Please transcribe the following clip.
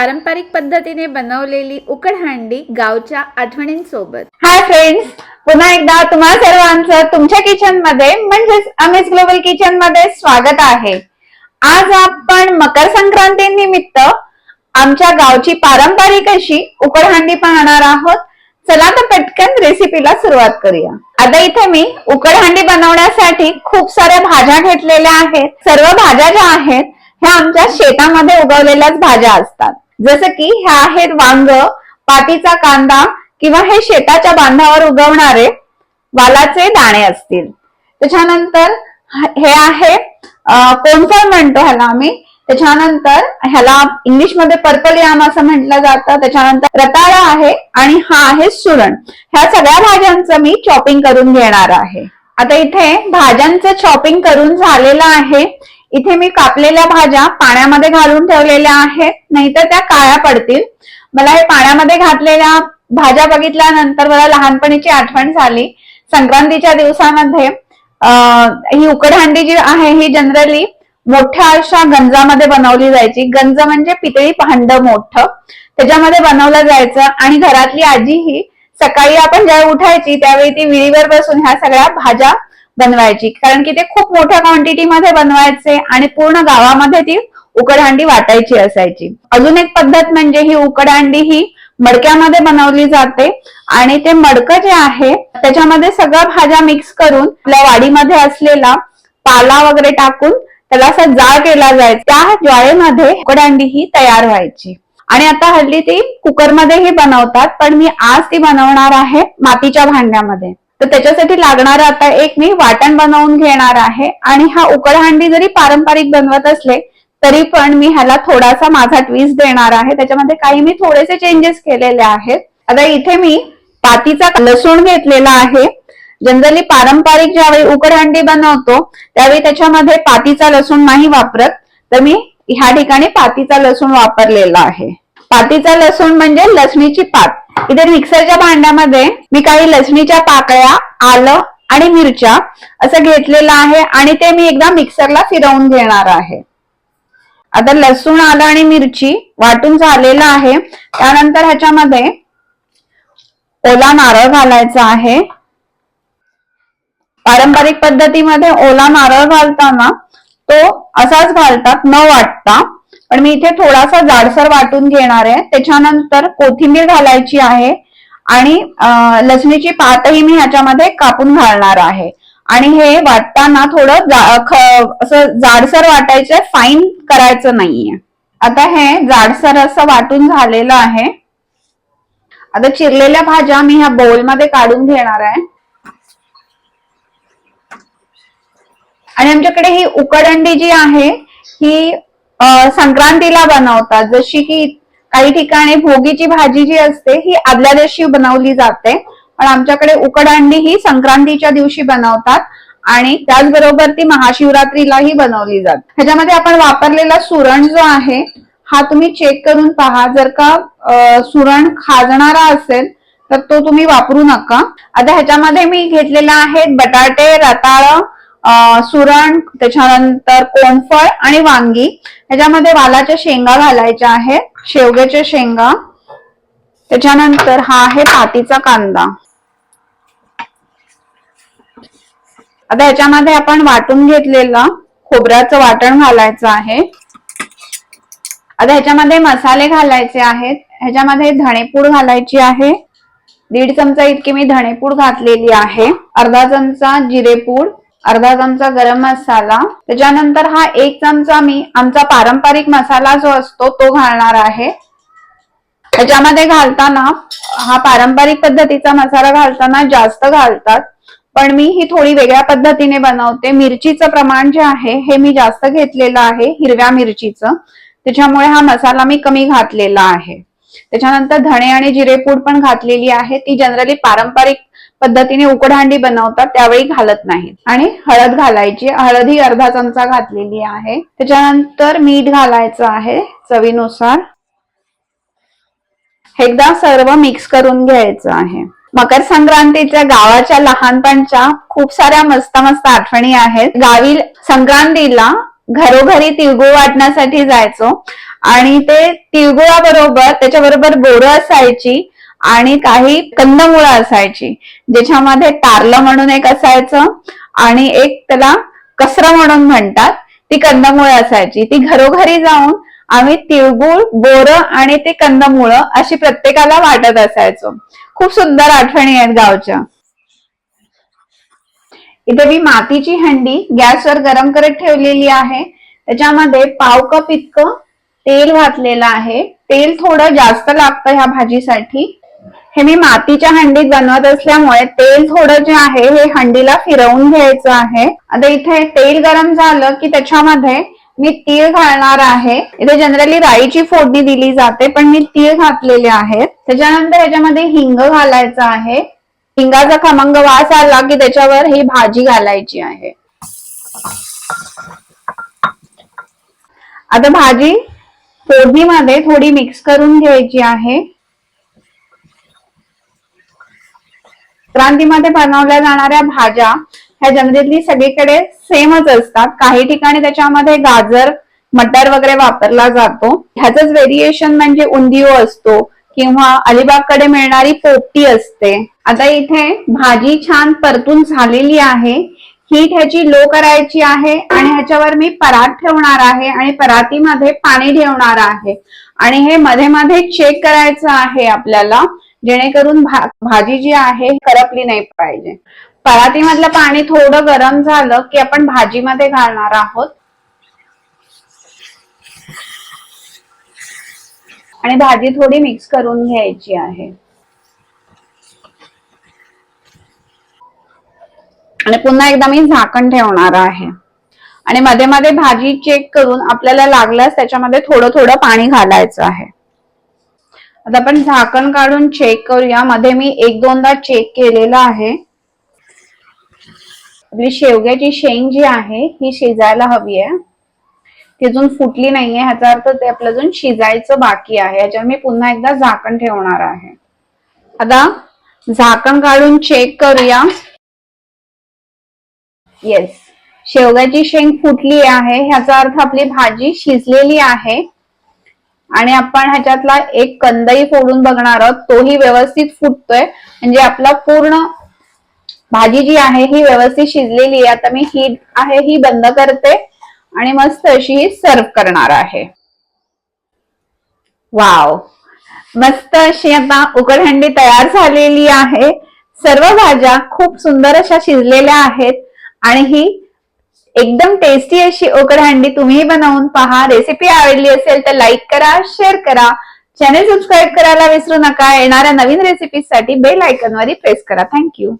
पारंपरिक पद्धतीने बनवलेली उकडहांडी गावच्या आठवणींसोबत. हाय फ्रेंड्स पुन्हा एकदा तुम्हा सर्वांचं तुमच्या किचनमध्ये म्हणजेच अमेज ग्लोबल किचनमध्ये स्वागत आहे. आज आपण मकर संक्रांती निमित्त आमच्या गावची पारंपरिक अशी उकडहांडी पाहणार आहोत. चला तर पटकन रेसिपीला सुरुवात करूया. आता इथे मी उकडहांडी बनवण्यासाठी खूप साऱ्या भाज्या घेतलेल्या आहेत. सर्व भाज्या ज्या आहेत ह्या आमच्या शेतामध्ये उगवलेल्याच भाज्या असतात. जसं की ह्या आहेत वांग पातीचा कांदा किंवा हे शेताच्या बांधावर उगवणारे वालाचे दाणे असतील. त्याच्यानंतर हे आहे कोणफळ म्हणतो ह्याला आम्ही? त्याच्यानंतर ह्याला इंग्लिशमध्ये पर्पल याम असं म्हटलं जातं. त्याच्यानंतर रताळा आहे आणि हा आहे सुरण. ह्या सगळ्या भाज्यांचं मी चॉपिंग करून घेणार आहे. आता इथे भाज्यांचं चॉपिंग करून झालेलं आहे. इथे मी कापलेल्या भाज्या पाण्यामध्ये घालून ठेवलेल्या आहेत नाहीतर त्या काळ्या पडतील. मला हे पाण्यामध्ये घातलेल्या भाज्या बघितल्यानंतर मला लहानपणीची आठवण झाली. संक्रांतीच्या दिवसामध्ये ही उकडहांडी जी आहे ही जनरली मोठ्या अशा गंजामध्ये बनवली जायची. गंज म्हणजे पितळी भांड मोठं. त्याच्यामध्ये बनवलं जायचं आणि घरातली आजी ही सकाळी आपण ज्यावेळी उठायची त्यावेळी ती विळीवर बसून ह्या सगळ्या भाज्या बनवायची. कारण की ते खूप मोठ्या क्वांटिटीमध्ये बनवायचे आणि पूर्ण गावामध्ये ती उकडहांडी वाटायची असायची. अजून एक पद्धत म्हणजे ही उकडहांडी ही मडक्यामध्ये बनवली जाते आणि ते मडकं जे आहे त्याच्यामध्ये सगळ्या भाज्या मिक्स करून आपल्या वाडीमध्ये असलेला पाला वगैरे टाकून त्याला असा जाळ केला जायचा. त्या ज्वाळेमध्ये उकडहांडी ही तयार व्हायची. आणि आता हल्ली ती कुकरमध्येही बनवतात पण मी आज ती बनवणार आहे मातीच्या भांड्यामध्ये. तर त्याच्यासाठी लागणार आता एक मी वाटण बनवून घेणार आहे. आणि हा उकडहांडी जरी पारंपरिक बनवत असले तरी पण मी ह्याला थोडासा माझा ट्विस्ट देणार आहे. त्याच्यामध्ये काही मी थोडेसे चेंजेस केलेले आहेत. आता इथे मी पातीचा लसूण घेतलेला आहे. जनरली पारंपरिक ज्यावेळी उकडहांडी बनवतो त्यावेळी त्याच्यामध्ये पातीचा लसूण नाही वापरत. तर मी ह्या ठिकाणी पातीचा लसूण वापरलेला आहे. पातीचा लसूण म्हणजे लसणीची पात. इथे मिक्सरच्या भांड्यामध्ये मी काही लसणीच्या पाकळ्या आलं आणि मिरच्या असं घेतलेलं आहे आणि ते मी एकदा मिक्सरला फिरवून घेणार आहे. आता लसूण आलं आणि मिरची वाटून झालेलं आहे. त्यानंतर ह्याच्यामध्ये ओला नारळ घालायचा आहे. पारंपरिक पद्धतीमध्ये ओला नारळ घालताना तो असाच घालतात न वाटता. पण मी इथे थोडासा जाडसर वाटून घेणार आहे. त्याच्यानंतर कोथिंबीर घालायची आहे आणि लसणीची पातही मी ह्याच्यामध्ये कापून घालणार आहे. आणि हे वाटताना थोडं जा- ख- असं जाडसर वाटायचं फाईन करायचं नाहीये. आता हे जाडसर असं वाटून झालेलं आहे. आता चिरलेल्या भाज्या मी ह्या बोलमध्ये काढून घेणार आहे. आणि आमच्याकडे ही उकडंडी जी आहे ही संक्रांतीला बनवतात. जशी की काही ठिकाणी भोगीची भाजी जी असते ही आदल्या दिवशी बनवली जाते. पण आमच्याकडे उकडंडी ही संक्रांतीच्या दिवशी बनवतात आणि त्याचबरोबर ती महाशिवरात्रीलाही बनवली जाते. ह्याच्यामध्ये आपण वापरलेला सुरण जो आहे हा तुम्ही चेक करून पहा. जर का सुरण खाजणारा असेल तर तो तुम्ही वापरू नका. आता ह्याच्यामध्ये मी घेतलेला आहे बटाटे रताळ सुरण त्याच्यानंतर कोणफळ आणि वांगी. ह्याच्यामध्ये वालाच्या शेंगा घालायच्या आहेत शेवग्याच्या शेंगा. त्याच्यानंतर हा आहे पातीचा कांदा. आता ह्याच्यामध्ये आपण वाटून घेतलेलं खोबऱ्याचं वाटण घालायचं आहे. आता ह्याच्यामध्ये मसाले घालायचे आहेत. ह्याच्यामध्ये धणेपूड घालायची आहे. दीड चमचा इतकी मी धणेपूड घातलेली आहे. अर्धा चमचा जिरेपूड. अर्धा चमचा गरम मसाला. त्याच्यानंतर हा एक चमचा मी आमचा पारंपरिक मसाला जो असतो तो घालणार आहे. त्याच्यामध्ये घालताना हा पारंपरिक पद्धतीचा मसाला घालताना जास्त घालतात. पण मी ही थोडी वेगळ्या पद्धतीने बनवते. मिरचीचं प्रमाण जे आहे हे मी जास्त घेतलेलं आहे हिरव्या मिरचीचं. त्याच्यामुळे हा मसाला मी कमी घातलेला आहे. त्याच्यानंतर धणे आणि जिरेपूड पण घातलेली आहे. ती जनरली पारंपरिक पद्धतीने उकडहांडी बनवतात त्यावेळी घालत नाहीत. आणि हळद घालायची. हळद ही अर्धा चमचा घातलेली आहे. त्याच्यानंतर मीठ घालायचं आहे चवीनुसार. एकदा सर्व मिक्स करून घ्यायचं आहे. मकर संक्रांतीच्या गावाच्या लहानपणच्या खूप साऱ्या मस्त मस्त आठवणी आहेत. गावी संक्रांतीला घरोघरी तिळगुळ वाटण्यासाठी जायचो. आणि ते तिळगुळाबरोबर त्याच्याबरोबर बोरं असायची. आणि काही कंदमुळं असायची ज्याच्यामध्ये तारलं म्हणून एक असायचं आणि एक त्याला कसरं म्हणून म्हणतात ती कंदमुळं असायची. ती घरोघरी जाऊन आम्ही तिळगुळ बोरं आणि ते कंदमुळं अशी प्रत्येकाला वाटत असायचो. खूप सुंदर आठवणी आहेत गावच्या. इथे मी मातीची हंडी गॅसवर गरम करत ठेवलेली आहे. त्याच्यामध्ये पाव कप इतकं तेल घातलेलं आहे. तेल थोडं जास्त लागतं ह्या भाजीसाठी. हे मी मातीच्या हंडीत बनवत असल्यामुळे तेल थोडं जे आहे हे हंडीला फिरवून घ्यायचं आहे. आता इथे तेल गरम झालं की त्याच्यामध्ये मी तीळ घालणार आहे. इथे जनरली राईची फोडणी दिली जाते पण मी तीळ घातलेले आहेत. त्याच्यानंतर ह्याच्यामध्ये हिंग घालायचं आहे. हिंगाचा खमंग वास आला की त्याच्यावर ही भाजी घालायची आहे. आता भाजी फोडणीमध्ये थोडी मिक्स करून घ्यायची आहे. क्रांतीमध्ये बनवल्या जाणाऱ्या भाज्या ह्या जनरली सगळीकडे सेमच असतात. काही ठिकाणी त्याच्यामध्ये गाजर मटर वगैरे वापरला जातो. ह्याच व्हेरिएशन म्हणजे उंदिओ असतो किंवा अलिबागकडे मिळणारी पोपटी असते. आता इथे भाजी छान परतून झालेली आहे. ही ह्याची लो करायची आहे आणि ह्याच्यावर मी परात ठेवणार आहे आणि परातीमध्ये पाणी ठेवणार आहे. आणि हे मध्ये मध्ये चेक करायचं आहे आपल्याला. जेणेकरून भा- भाजी जी आहे करपली नाही पाहिजे. परातीमधलं पाणी थोडं गरम झालं की आपण भाजीमध्ये घालणार आहोत. आणि भाजी थोडी मिक्स करून घ्यायची आहे. आणि पुन्हा एकदा मी झाकण ठेवणार आहे. आणि मध्ये मध्ये भाजी चेक करून आपल्याला लागल्यास त्याच्यामध्ये थोडं थोडं पाणी घालायचं आहे. आता आपण झाकण काढून चेक करूया. मध्ये मी एक दोनदा चेक केलेलं आहे. आपली शेवग्याची शेंग जी आहे ही शिजायला हवी आहे. ती अजून फुटली नाहीये. ह्याचा अर्थ ते आपलं अजून शिजायचं बाकी आहे. याच्यावर मी पुन्हा एकदा झाकण ठेवणार आहे. आता झाकण काढून चेक करूया. येस शेवग्याची शेंग फुटली आहे. ह्याचा अर्थ आपली भाजी शिजलेली आहे. आणि आपण ह्याच्यातला एक कंदही फोडून बघणार आहोत तोही व्यवस्थित फुटतोय. म्हणजे आपला पूर्ण भाजी जी आहे ही व्यवस्थित शिजलेली आहे. आता मी ही आहे ही बंद करते आणि मस्त अशी ही सर्व करणार आहे. वाव मस्त अशी आता उकडहंडी तयार झालेली आहे. सर्व भाज्या खूप सुंदर अशा शिजलेल्या आहेत आणि ही एकदम टेस्टी अशी ओकड हंडी तुम्ही बनवून पहा. रेसिपी आवडली असेल तर लाईक करा शेअर करा. चॅनल सबस्क्राईब करायला विसरू नका. येणाऱ्या नवीन रेसिपीसाठी बेल आयकॉनवर प्रेस करा. Thank you